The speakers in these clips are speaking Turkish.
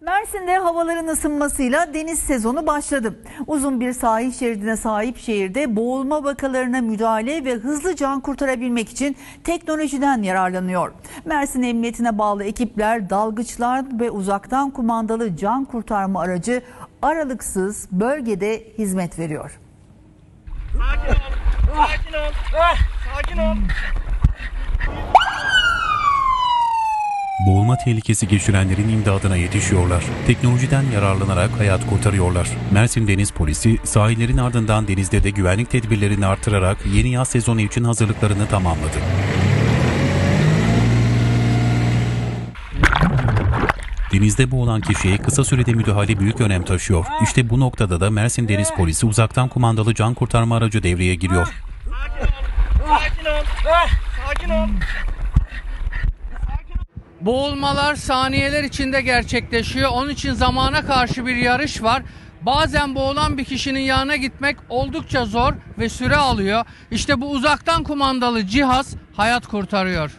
Mersin'de havaların ısınmasıyla deniz sezonu başladı. Uzun bir sahil şeridine sahip şehirde boğulma vakalarına müdahale ve hızlı can kurtarabilmek için teknolojiden yararlanıyor. Mersin Emniyetine bağlı ekipler dalgıçlar ve uzaktan kumandalı can kurtarma aracı aralıksız bölgede hizmet veriyor. Sakin ol. Sakin ol. Sakin ol. Boğulma tehlikesi geçirenlerin imdadına yetişiyorlar. Teknolojiden yararlanarak hayat kurtarıyorlar. Mersin Deniz Polisi sahillerin ardından denizde de güvenlik tedbirlerini artırarak yeni yaz sezonu için hazırlıklarını tamamladı. Denizde boğulan kişiye kısa sürede müdahale büyük önem taşıyor. İşte bu noktada da Mersin Deniz Polisi uzaktan kumandalı can kurtarma aracı devreye giriyor. Sakin ol. Sakin ol. Boğulmalar saniyeler içinde gerçekleşiyor. Onun için zamana karşı bir yarış var. Bazen boğulan bir kişinin yanına gitmek oldukça zor ve süre alıyor. İşte bu uzaktan kumandalı cihaz hayat kurtarıyor.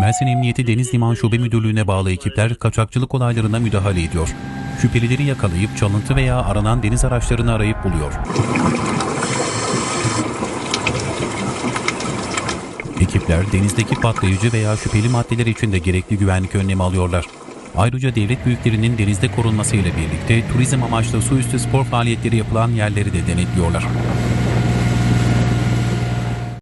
Mersin Emniyeti Deniz Liman Şube Müdürlüğü'ne bağlı ekipler kaçakçılık olaylarına müdahale ediyor. Şüphelileri yakalayıp çalıntı veya aranan deniz araçlarını arayıp buluyor. Ekipler denizdeki patlayıcı veya şüpheli maddeler için de gerekli güvenlik önlemi alıyorlar. Ayrıca devlet büyüklerinin denizde korunması ile birlikte turizm amaçlı su üstü spor faaliyetleri yapılan yerleri de denetliyorlar.